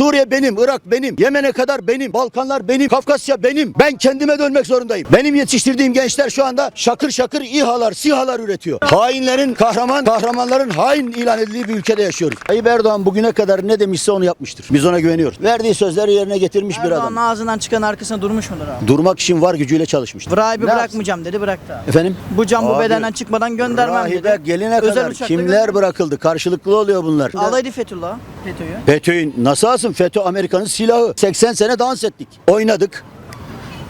Suriye benim, Irak benim, Yemen'e kadar benim, Balkanlar benim, Kafkasya benim. Ben kendime dönmek zorundayım. Benim yetiştirdiğim gençler şu anda şakır şakır İHA'lar, SİHA'lar üretiyor. Hainlerin kahraman, kahramanların hain ilan edildiği bir ülkede yaşıyoruz. Tayyip Erdoğan bugüne kadar ne demişse onu yapmıştır. Biz ona güveniyoruz. Verdiği sözleri yerine getirmiş bir Erdoğan'ın adam. ağzından çıkan arkasına durmuş mudur abi? Durmak için var gücüyle çalışmıştır. Rahibi Ne yapsın? bırakmayacağım dedi bıraktı abi. Efendim? Bu can bu bedenden çıkmadan göndermem Rahibe dedi. gelene Özel kadar kimler gönderdi. bırakıldı? Karşılıklı oluyor bunlar. Alaydı Fethullah. FETÖ'yü. FETÖ'nün nasıl alsın? FETÖ Amerika'nın silahı. 80 sene dans ettik. Oynadık.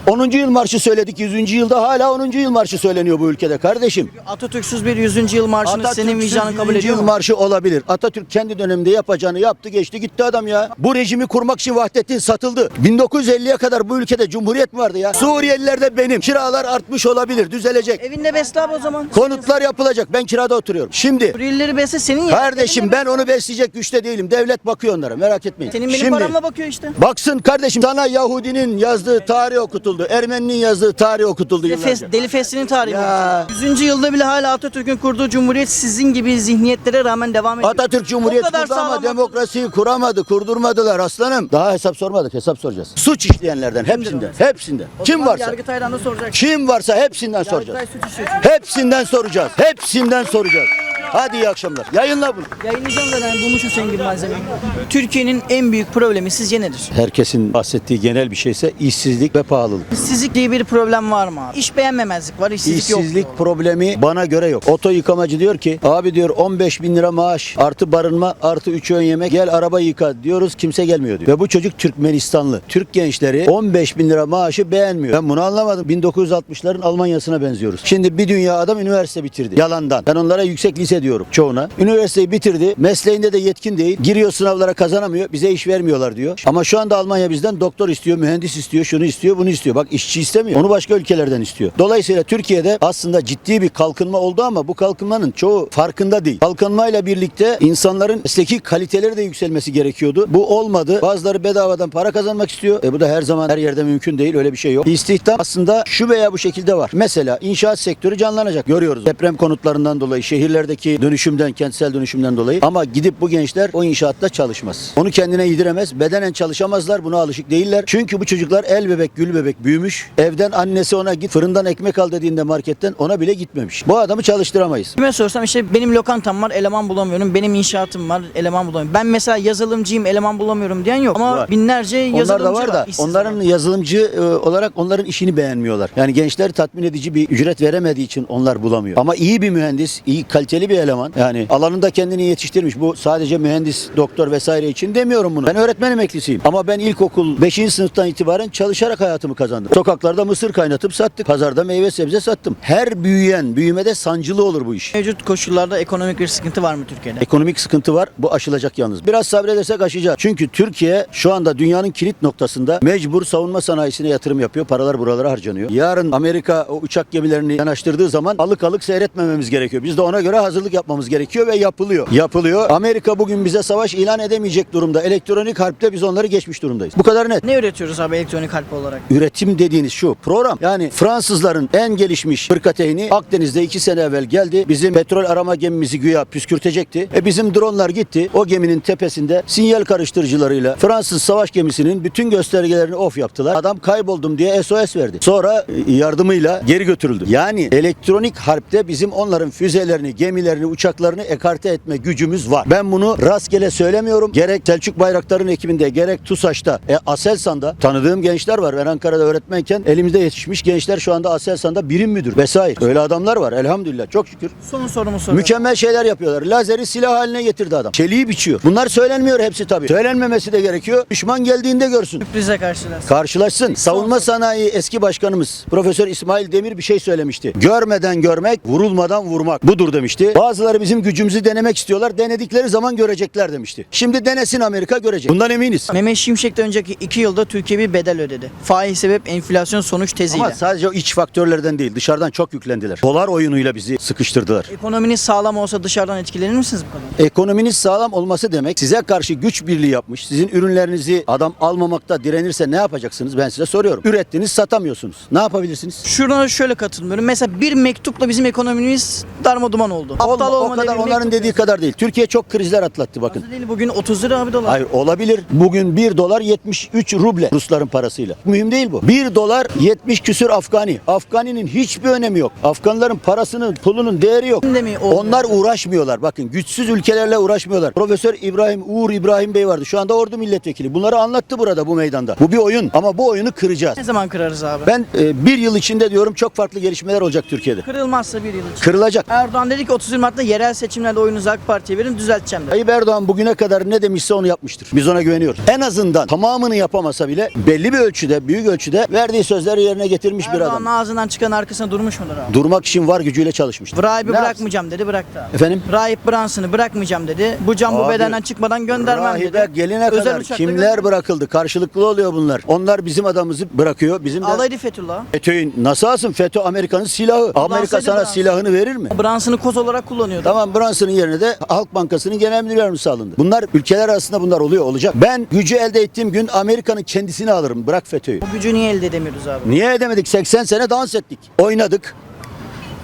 10. yıl marşı söyledik. 100. yılda hala 10. yıl marşı söyleniyor bu ülkede kardeşim. Atatürk'süz bir 100. yıl marşını senin vicdanın kabul 100. ediyor yıl mu? marşı olabilir. Atatürk kendi döneminde yapacağını yaptı geçti gitti adam ya. Bu rejimi kurmak için Vahdettin satıldı. 1950'ye kadar bu ülkede cumhuriyet mi vardı ya? Suriyeliler de benim. Kiralar artmış olabilir düzelecek. Evinde besle abi o zaman. Konutlar yapılacak. Ben kirada oturuyorum. Şimdi Suriyelileri besle senin ya. Kardeşim ben onu besleyecek güçte değilim. Devlet bakıyor onlara merak etmeyin. Senin benim Şimdi, paramla bakıyor işte. Baksın kardeşim sana Yahudinin yazdığı tarih okutuldu. Ermeninin yazdığı tarih okutuldu Deli, yıllarca. Deli Fesli'nin tarihi Ya. bu. 100. yılda bile hala Atatürk'ün kurduğu cumhuriyet sizin gibi zihniyetlere rağmen devam ediyor. Atatürk Cumhuriyet kurdu ama demokrasiyi kuramadı, kurdurmadılar aslanım. Daha hesap sormadık, hesap soracağız. Suç işleyenlerden, hepsinden, hepsinden. O Kim varsa, Yargıtay'dan da soracak. kim varsa hepsinden soracağız. Hepsinden soracağız, hepsinden soracağız. Hadi iyi akşamlar. Yayınla bunu. Yayınlayacağım zaten bulmuşum senin gibi malzemeyi. Türkiye'nin en büyük problemi sizce nedir? Herkesin bahsettiği genel bir şeyse işsizlik ve pahalılık. İşsizlik diye bir problem var mı abi? İş beğenmemezlik var, işsizlik, İşsizlik yok. problemi bana göre yok. Oto yıkamacı diyor ki abi diyor 15 bin lira maaş artı barınma artı 3 öğün yemek gel araba yıka diyoruz kimse gelmiyor diyor. Ve bu çocuk Türkmenistanlı. Türk gençleri 15 bin lira maaşı beğenmiyor. Ben bunu anlamadım. 1960'ların Almanya'sına benziyoruz. Şimdi bir dünya adam üniversite bitirdi. Yalandan. Ben onlara yüksek lise diyorum çoğuna. Üniversiteyi bitirdi. Mesleğinde de yetkin değil. Giriyor sınavlara kazanamıyor. Bize iş vermiyorlar diyor. Ama şu anda Almanya bizden doktor istiyor, mühendis istiyor, şunu istiyor, bunu istiyor. Bak işçi istemiyor. Onu başka ülkelerden istiyor. Dolayısıyla Türkiye'de aslında ciddi bir kalkınma oldu ama bu kalkınmanın çoğu farkında değil. Kalkınmayla birlikte insanların mesleki kaliteleri de yükselmesi gerekiyordu. Bu olmadı. Bazıları bedavadan para kazanmak istiyor. E bu da her zaman her yerde mümkün değil. Öyle bir şey yok. İstihdam aslında şu veya bu şekilde var. Mesela inşaat sektörü canlanacak. Görüyoruz. Deprem konutlarından dolayı, şehirlerdeki dönüşümden, kentsel dönüşümden dolayı. Ama gidip bu gençler o inşaatta çalışmaz. Onu kendine yediremez. Bedenen çalışamazlar. Buna alışık değiller. Çünkü bu çocuklar el bebek, gül bebek büyümüş. Evden annesi ona git fırından ekmek al dediğinde marketten ona bile gitmemiş. Bu adamı çalıştıramayız. Kime sorsam işte benim lokantam var eleman bulamıyorum. Benim inşaatım var eleman bulamıyorum. Ben mesela yazılımcıyım eleman bulamıyorum diyen yok. Ama Var. binlerce Onlar yazılımcı da var da işsiz onların yazılımcı e, olarak onların işini beğenmiyorlar. Yani gençleri tatmin edici bir ücret veremediği için onlar bulamıyor. Ama iyi bir mühendis, iyi kaliteli bir eleman yani alanında kendini yetiştirmiş. Bu sadece mühendis, doktor vesaire için demiyorum bunu. Ben öğretmen emeklisiyim. Ama ben ilkokul 5. sınıftan itibaren çalışarak hayatımı kazandım. Sokaklarda mısır kaynatıp sattık. Pazarda meyve sebze sattım. Her büyüyen büyümede sancılı olur bu iş. Mevcut koşullarda ekonomik bir sıkıntı var mı Türkiye'de? Ekonomik sıkıntı var. Bu aşılacak yalnız. Biraz sabredersek aşacağız. Çünkü Türkiye şu anda dünyanın kilit noktasında mecbur savunma sanayisine yatırım yapıyor. Paralar buralara harcanıyor. Yarın Amerika o uçak gemilerini yanaştırdığı zaman alık alık seyretmememiz gerekiyor. Biz de ona göre hazırlık yapmamız gerekiyor ve yapılıyor. Yapılıyor. Amerika bugün bize savaş ilan edemeyecek durumda. Elektronik harpte biz onları geçmiş durumdayız. Bu kadar net. Ne üretiyoruz abi elektronik harp olarak? Üretim dediğiniz şu program. Yani Fransızların en gelişmiş fırkateyni Akdeniz'de iki sene evvel geldi. Bizim petrol arama gemimizi güya püskürtecekti. E bizim dronlar gitti. O geminin tepesinde sinyal karıştırıcılarıyla Fransız savaş gemisinin bütün göstergelerini off yaptılar. Adam kayboldum diye SOS verdi. Sonra e, yardımıyla geri götürüldü. Yani elektronik harpte bizim onların füzelerini, gemilerini, uçaklarını ekarte etme gücümüz var. Ben bunu rastgele söylemiyorum. Gerek Selçuk Bayraktar'ın ekibinde gerek TUSAŞ'ta, e, Aselsan'da tanıdığım gençler var. Ben Ankara'da öğretmenken elimizde yetişmiş gençler şu anda Aselsan'da birim müdür vesaire. Öyle adamlar var elhamdülillah çok şükür. Son sorumu soruyorum. Mükemmel şeyler yapıyorlar. Lazeri silah haline getirdi adam. Çeliği biçiyor. Bunlar söylenmiyor hepsi tabii. Söylenmemesi de gerekiyor. Düşman geldiğinde görsün. Sürprize karşılasın. Karşılaşsın. Savunma sanayi eski başkanımız Profesör İsmail Demir bir şey söylemişti. Görmeden görmek, vurulmadan vurmak budur demişti. Bazıları bizim gücümüzü denemek istiyorlar. Denedikleri zaman görecekler demişti. Şimdi denesin Amerika görecek. Bundan eminiz. Mehmet Şimşek'ten önceki iki yılda Türkiye bir bedel ödedi. Faiz sebep enflasyon sonuç teziyle. Ama sadece o iç faktörlerden değil, dışarıdan çok yüklendiler. Dolar oyunuyla bizi sıkıştırdılar. Ekonominiz sağlam olsa dışarıdan etkilenir misiniz bu kadar? Ekonominiz sağlam olması demek size karşı güç birliği yapmış. Sizin ürünlerinizi adam almamakta direnirse ne yapacaksınız? Ben size soruyorum. Ürettiniz satamıyorsunuz. Ne yapabilirsiniz? Şuna şöyle katılmıyorum. Mesela bir mektupla bizim ekonomimiz darma duman oldu. O Aptal o olma kadar devrinde onların dediği kadar değil. Türkiye çok krizler atlattı bakın. Değil, bugün 30 lira abi dolar. Hayır olabilir. Bugün 1 dolar 73 ruble Rusların parasıyla. Mühim değil bu. 1 dolar 70 küsür Afgani. Afgani'nin hiçbir önemi yok. Afganların parasının pulunun değeri yok. Şimdi mi? Onlar uğraşmıyorlar. Bakın güçsüz ülkelerle uğraşmıyorlar. Profesör İbrahim Uğur İbrahim Bey vardı. Şu anda ordu milletvekili. Bunları anlattı burada bu meydanda. Bu bir oyun ama bu oyunu kıracağız. Ne zaman kırarız abi? Ben e, bir yıl içinde diyorum çok farklı gelişmeler olacak Türkiye'de. Kırılmazsa bir yıl için. Kırılacak. Erdoğan dedi ki 31 Mart'ta yerel seçimlerde oyunuzu AK Parti'ye verin düzelteceğim dedi. Tayyip Erdoğan bugüne kadar ne demişse onu yapmıştır. Biz ona güveniyoruz. En azından tamamını yapamasa bile belli bir ölçüde, büyük ölçüde verdiği sözleri yerine getirmiş bir Erdoğan'ın adam. ağzından çıkan arkasında durmuş mudur abi? Durmak için var gücüyle çalışmıştır. Rahibi Ne yapsın? bırakmayacağım dedi bıraktı abi. Efendim? Rahip Branson'ı bırakmayacağım dedi. Bu can bu Abi, bedenden çıkmadan göndermem Rahibe dedi. gelene Özel kadar uçakla kimler gönderdi. bırakıldı? Karşılıklı oluyor bunlar. Onlar bizim adamımızı bırakıyor. Bizim de Alaydı Fethullah. FETÖ'yü nasıl alsın? FETÖ Amerika'nın silahı. Amerika sana silahını verir mi? Branson'ı koz olarak kullanıyordu. Tamam Brunson'ın yerine de Halk Bankası'nın genel müdür yardımcısı alındı. Bunlar ülkeler arasında bunlar oluyor olacak. Ben gücü elde ettiğim gün Amerika'nın kendisini alırım. Bırak FETÖ'yü. Bu gücü niye elde edemiyoruz abi? Niye edemedik? 80 sene dans ettik. Oynadık.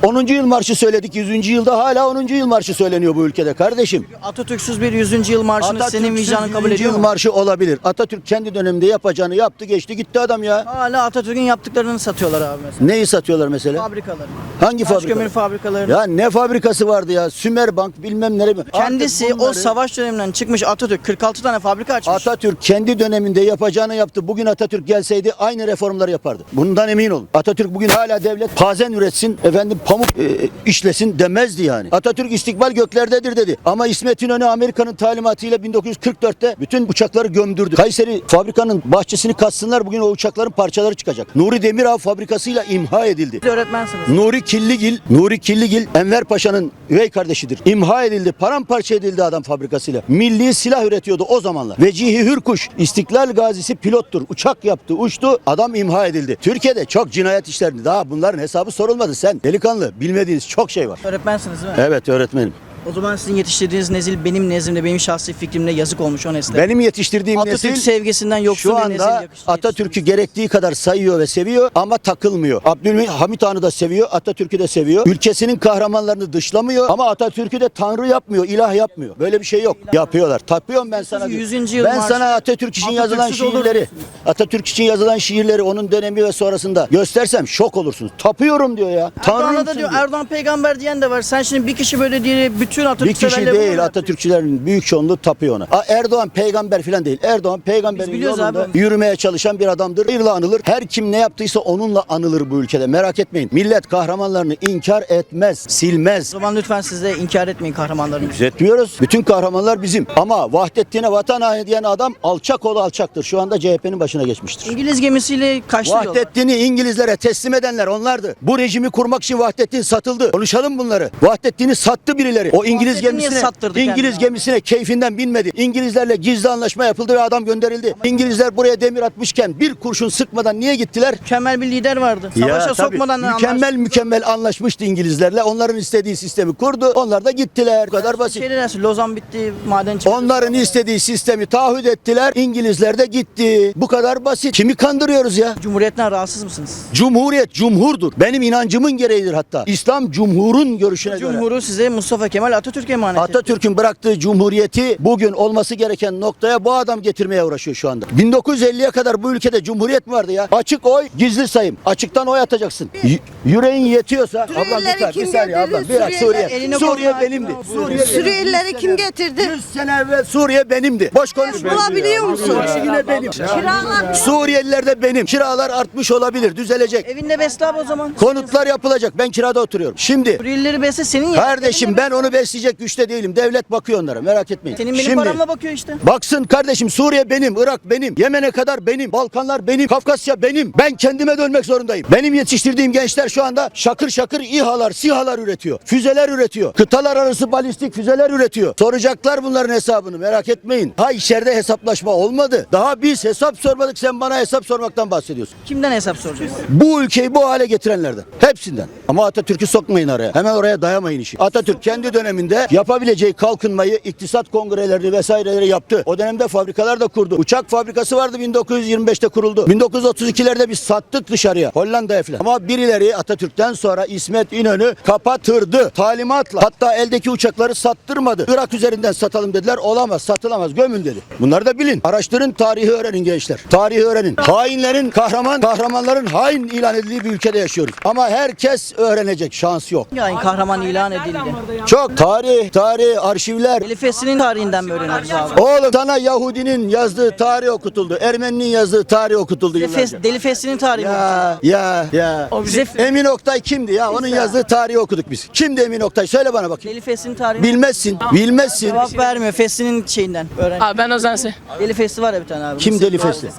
10. yıl marşı söyledik. 100. yılda hala 10. yıl marşı söyleniyor bu ülkede kardeşim. Atatürk'süz bir 100. yıl marşını senin vicdanın kabul 100. ediyor yıl mu? marşı olabilir. Atatürk kendi döneminde yapacağını yaptı geçti gitti adam ya. Hala Atatürk'ün yaptıklarını satıyorlar abi mesela. Neyi satıyorlar mesela? Fabrikaları. Hangi Taş fabrika? kömür fabrikaları. Ya ne fabrikası vardı ya? Sümerbank bilmem ne. Kendisi Artık o bunları- savaş döneminden çıkmış Atatürk 46 tane fabrika açmış. Atatürk kendi döneminde yapacağını yaptı. Bugün Atatürk gelseydi aynı reformları yapardı. Bundan emin olun. Atatürk bugün hala devlet pazen üretsin, efendim pamuk e, işlesin demezdi yani. Atatürk istikbal göklerdedir dedi. Ama İsmet İnönü Amerika'nın talimatıyla 1944'te bütün uçakları gömdürdü. Kayseri fabrikanın bahçesini katsınlar bugün o uçakların parçaları çıkacak. Nuri Demirağ fabrikasıyla imha edildi. Siz öğretmensiniz. Nuri Killigil, Nuri Killigil Enver Paşa'nın üvey kardeşidir. İmha edildi, paramparça edildi adam fabrikasıyla. Milli silah üretiyordu o zamanlar. Vecihi Hürkuş, İstiklal Gazisi pilottur. Uçak yaptı, uçtu, adam imha edildi. Türkiye'de çok cinayet işlendi. Daha bunların hesabı sorulmadı. Sen delikanlı, bilmediğiniz çok şey var. Öğretmensiniz değil mi? Evet öğretmenim. O zaman sizin yetiştirdiğiniz nesil benim nezdimde, benim şahsi fikrimle yazık olmuş o nesle. Benim yetiştirdiğim Atatürk nesil sevgisinden yoksun şu bir nesil anda yakış- Atatürk'ü gerektiği kadar sayıyor ve seviyor ama takılmıyor. Abdülhamit Han'ı da seviyor, Atatürk'ü de seviyor. Ülkesinin kahramanlarını dışlamıyor ama Atatürk'ü de tanrı yapmıyor, ilah yapmıyor. Böyle bir şey yok. Yapıyorlar. Tapıyorum ben sana. diyor. 100. yıl Ben marşı- sana Atatürk için yazılan Atatürk'süz olur şiirleri? Atatürk için yazılan şiirleri onun dönemi ve sonrasında göstersem şok olursunuz. Tapıyorum diyor ya. Erdoğan'a da diyor. Erdoğan peygamber diyen de var. Sen şimdi bir kişi böyle diye bütün Bir Atatürk kişi severleri değil Atatürkçülerin büyük çoğunluğu tapıyor ona. A- Erdoğan peygamber falan değil. Erdoğan Biz peygamberin yolunda abi yürümeye çalışan bir adamdır. Hayırla anılır. Her kim ne yaptıysa onunla anılır bu ülkede. Merak etmeyin. Millet kahramanlarını inkar etmez, O silmez. zaman lütfen siz de inkar etmeyin kahramanlarını. Gözetmiyoruz. Bütün kahramanlar bizim. Ama Vahdettin'e vatan haini diyen adam alçak oğlu alçaktır. Şu anda CHP'nin başına geçmiştir. İngiliz gemisiyle kaçtı. Vahdettin'i İngilizlere teslim edenler onlardı. Bu rejimi kurmak için Vahdettin satıldı. Konuşalım bunları. Vahdettin'i sattı birileri. O İngiliz Vahdettin niye gemisine sattırdı İngiliz gemisine keyfinden binmedi. İngilizlerle gizli anlaşma yapıldı ve adam gönderildi. İngilizler buraya demir atmışken bir kurşun sıkmadan niye gittiler? Mükemmel bir lider vardı. Savaşa tabii. sokmadan mükemmel mükemmel anlaşmıştı İngilizlerle. Onların istediği sistemi kurdu. Onlar da gittiler. Bu kadar basit. Şey dersin, Lozan bitti, maden çıktı. Onların istediği sistemi taahhüt ettiler. İngilizler de gitti. Bu kadar basit. Kimi kandırıyoruz ya? Cumhuriyetten rahatsız mısınız? Cumhuriyet cumhurdur. Benim inancımın gereğidir hatta. İslam cumhurun görüşüne göre. Cumhuru size Mustafa Kemal Atatürk emanet etti. Atatürk'ün bıraktığı cumhuriyeti bugün olması gereken noktaya bu adam getirmeye uğraşıyor şu anda. 1950'ye kadar bu ülkede cumhuriyet mi vardı ya? Açık oy, gizli sayım. Açıktan oy atacaksın. Y- yüreğin yetiyorsa ablam bir Suriyelileri saniye, bir kim saniye getirdi? ablam. Bir dakika Suriye. Suriyeliler- Eline Suriye koluna benimdi. Suriye Suriyelileri kim getirdi? 100 sene evvel Suriye benimdi. Boş konuşma. Bulabiliyor musun? Burası yine benim. Kiralar Suriyeliler de benim. Kiralar artmış olabilir, düzelecek. Evinde besle abi o zaman. Konutlar yapılacak. Ben kirada oturuyorum. Şimdi Suriyelileri besle senin ya. Kardeşim ben onu besleyecek güçte değilim. Devlet bakıyor onlara merak etmeyin. Senin benim Şimdi, paramla bakıyor işte. Baksın kardeşim Suriye benim, Irak benim, Yemen'e kadar benim, Balkanlar benim, Kafkasya benim. Ben kendime dönmek zorundayım. Benim yetiştirdiğim gençler şu anda şakır şakır İHA'lar, SİHA'lar üretiyor. Füzeler üretiyor. Kıtalar arası balistik füzeler üretiyor. Soracaklar bunların hesabını merak etmeyin. Ha içeride hesaplaşma olmadı. Daha biz hesap sormadık sen bana hesap sormaktan bahsediyorsun. Kimden hesap soracağız? Bu ülkeyi bu hale getirenlerden. Hepsinden. Ama Atatürk'ü sokmayın araya. Hemen oraya dayamayın işi. Atatürk kendi dönemi döneminde yapabileceği kalkınmayı iktisat kongrelerini vesaireleri yaptı. O dönemde fabrikalar da kurdu. Uçak fabrikası vardı 1925'te kuruldu. 1932'lerde biz sattık dışarıya Hollanda'ya falan. Ama birileri Atatürk'ten sonra İsmet İnönü kapatırdı. Talimatla. Hatta eldeki uçakları sattırmadı. Irak üzerinden satalım dediler. Olamaz satılamaz gömün dedi. Bunları da bilin. Araştırın tarihi öğrenin gençler. Tarihi öğrenin. Hainlerin kahraman, kahramanların hain ilan edildiği bir ülkede yaşıyoruz. Ama herkes öğrenecek. Şans yok. Yani kahraman ilan edildi. Çok tarih, tarih, arşivler. Elifesinin tarihinden mi öğreniyoruz abi? Oğlum sana Yahudinin yazdığı tarih okutuldu. Ermeninin yazdığı tarih okutuldu yıllarca. Delifes, Delifesinin tarihi mi? Ya ya ya. O bize Emin Oktay kimdi ya? Onun yazdığı tarihi okuduk biz. Kimdi Emin Oktay? Söyle bana bakayım. Delifesinin tarihi Bilmezsin. Bilmezsin. Cevap vermiyor. Fesinin şeyinden öğren. Abi ben Ozansı. Deli Festi var ya bir tane abi. Kim deli fesli?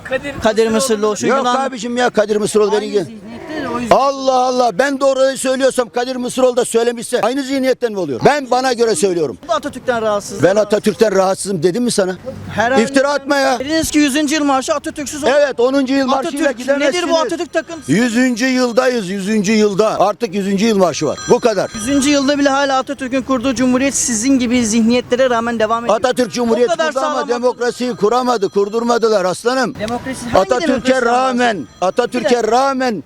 Kadir Mısırlıoğlu. Şu Yok Yunan- abicim ya Kadir Mısıroğlu beni gel. Allah Allah ben doğruyu söylüyorsam Kadir Mısıroğlu da söylemişse aynı zihniyetten mi oluyor? Ben bana göre söylüyorum. Bu da Atatürk'ten rahatsız. Ben Atatürk'ten rahatsızım dedim mi sana? Herhangi- İftira atma ya. Dediniz ki 100. yıl marşı Atatürk'süz olur. Evet 10. yıl marşıyla Atatürk gidemezsiniz. nedir bu Atatürk takıntısı? 100. yıldayız 100. yılda. Artık 100. yıl marşı var. Bu kadar. 100. yılda bile hala Atatürk'ün kurduğu cumhuriyet sizin gibi zihniyetlere rağmen devam ediyor. Atatürk Cumhuriyet O kadar kurdu ama sağlam demokrasiyi kuramadı, kurdurmadılar aslanım. Demokrasi hangi Atatürk'e demokrasiden rağmen, Atatürk'e rağmen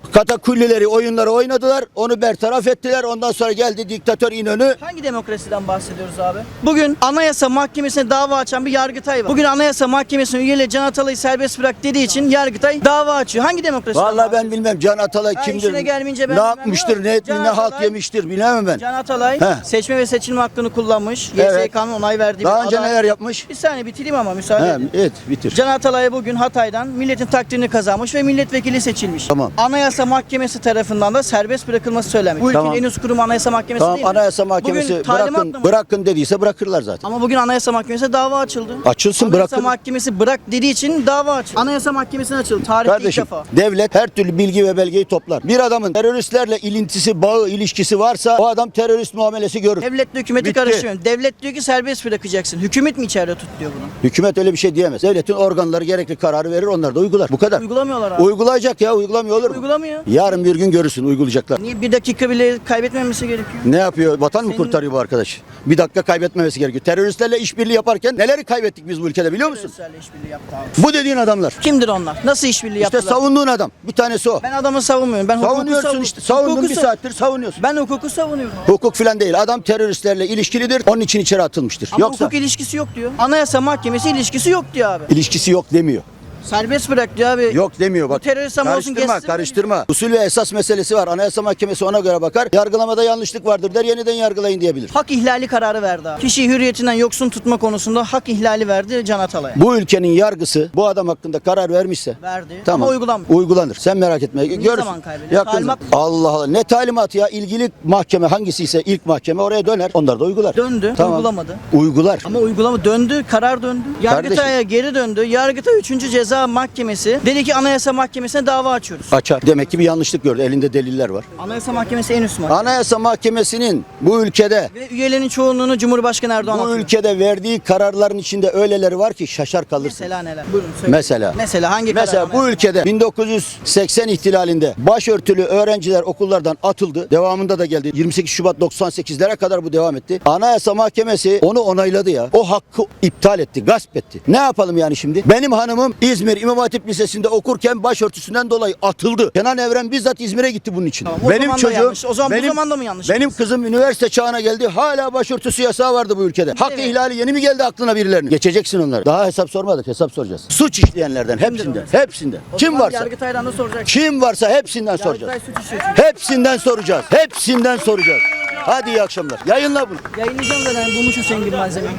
katakullileri oyunları oynadılar. Onu bertaraf ettiler. Ondan sonra geldi diktatör İnönü. Hangi demokrasiden bahsediyoruz abi? Bugün Anayasa Mahkemesi'ne dava açan bir Yargıtay var. Bugün Anayasa Mahkemesi'nin üyeleri Can Atalay'ı serbest bırak dediği için Yargıtay dava açıyor. Hangi demokrasiden Vallahi ben bilmem Can Atalay Ha, kimdir, işine gelmeyince ben ne bilmem. yapmıştır, ne etmiş, Can ne halt Atalay- yemiştir bilemem ben. Can Atalay Heh. seçme ve seçilme hakkını kullanmış. Evet. YSK'nın onay verdiği Daha bir önce aday. neler yapmış? Bir saniye bitireyim ama müsaade He, edin. evet bitir. Can Atalay bugün Hatay'dan milletin takdirini kazanmış ve milletvekili seçilmiş. Tamam. Anayasa Mahkemesi tarafından da serbest bırakılması söylenmiş. Bu ülkenin Tamam. en üst kurumu Anayasa Mahkemesi Tamam değil mi? Anayasa Mahkemesi Bugün talimatla bırakın, mı? bırakın dediyse bırakırlar zaten. Ama bugün Anayasa Mahkemesi'ne dava açıldı. Açılsın, Anayasa bırakın. Mahkemesi bırak dediği için dava açıldı. Anayasa Mahkemesi'ne açıldı. Tarihte Kardeşim ilk defa. devlet her türlü bilgi ve belgeyi toplar. Bir adamın teröristlerle ilintisi, bağı, ilişkisi varsa o adam terörist muamelesi görür. Devletle hükümeti Bitti. karıştırmıyor. Devlet diyor ki serbest bırakacaksın. Hükümet mi içeride tut diyor bunu. Hükümet öyle bir şey diyemez. Devletin organları gerekli kararı verir onlar da uygular. Bu kadar. Uygulamıyorlar abi. Uygulayacak ya uygulamıyor olur mu? Uygulamıyor. Yarın bir gün görürsün uygulayacaklar. Niye bir dakika bile kaybetmemesi gerekiyor? Ne yapıyor? Vatan mı Senin- kurtarıyor bu arkadaş? Bir dakika kaybetmemesi gerekiyor. Teröristlerle işbirliği yaparken neleri kaybettik biz bu ülkede biliyor musun? Teröristlerle işbirliği yaptı abi. Bu dediğin adamlar. Kimdir onlar? Nasıl işbirliği İşte yaptılar? savunduğun adam. Bir tanesi o. Ben adamı savunmuyorum. Ben Savunuyorsun savun- işte. Savundun hukuku bir saattir savunuyorsun. Ben hukuku savunuyorum. Hukuk filan değil. Adam teröristlerle ilişkilidir. Onun için içeri atılmıştır. Ama Yoksa hukuk ilişkisi yok diyor. Anayasa Mahkemesi ilişkisi yok diyor abi. ilişkisi yok demiyor. Serbest bırak diyor abi. Yok demiyor bak. Terörist ama olsun karıştırma, geçsin. karıştırma. Usul ve esas meselesi var. Anayasa Mahkemesi ona göre bakar. Yargılamada yanlışlık vardır der. Yeniden yargılayın diyebilir. Hak ihlali kararı verdi abi. Kişiyi hürriyetinden yoksun tutma konusunda hak ihlali verdi Can Atalay'a. Bu ülkenin yargısı bu adam hakkında karar vermişse Verdi Tamam. ama uygulanmıyor. Uygulanır. Sen merak etme. Görürsün. zaman kaybediyor? Yakın Talimat-. Allah Allah. Ne talimatı ya? İlgili mahkeme hangisiyse ilk mahkeme oraya döner. Onlar da uygular. Döndü, uygulamadı. Uygular. Ama uygulama döndü, karar döndü. Yargıtay'a geri döndü. Yargıtay 3. Ceza Mahkemesi dedi ki Anayasa Mahkemesi'ne dava açıyoruz. Açar. Demek ki bir yanlışlık gördü. Elinde deliller var. Anayasa Mahkemesi en üst mahkeme. Anayasa Mahkemesi'nin bu ülkede Ve üyelerin çoğunluğunu Cumhurbaşkanı Erdoğan bu atıyor. ülkede verdiği kararların içinde öyleleri var ki şaşar kalırsın. Mesela neler? Buyurun söyleyin. Mesela. Mesela hangi karar? Mesela bu Anayasa ülkede 1980 ihtilalinde başörtülü öğrenciler okullardan atıldı. Devamında da geldi. 28 Şubat 98'lere kadar bu devam etti. Anayasa Mahkemesi onu onayladı ya. O hakkı iptal etti, gasp etti. Ne yapalım yani şimdi? Benim hanımım İzmir İmam Hatip Lisesi'nde okurken başörtüsünden dolayı atıldı. Kenan Evren bizzat İzmir'e gitti bunun için. Tamam, o zaman da yanlış. O zaman bu zaman da mı yanlış Benim kızım üniversite çağına geldi. Hala başörtüsü yasağı vardı bu ülkede. Hak Evet. ihlali yeni mi geldi aklına birilerinin? Geçeceksin onları. Daha hesap sormadık, hesap soracağız. Suç işleyenlerden hepsinden, hepsinden. O Kim zaman varsa. Yargıtay'dan da soracak. Kim varsa hepsinden soracağız. Suç. Hepsinden soracağız. Hepsinden soracağız. Hadi iyi akşamlar. Yayınla bunu. Yayınlayacağım zaten bulmuşum senin gibi malzemeyi.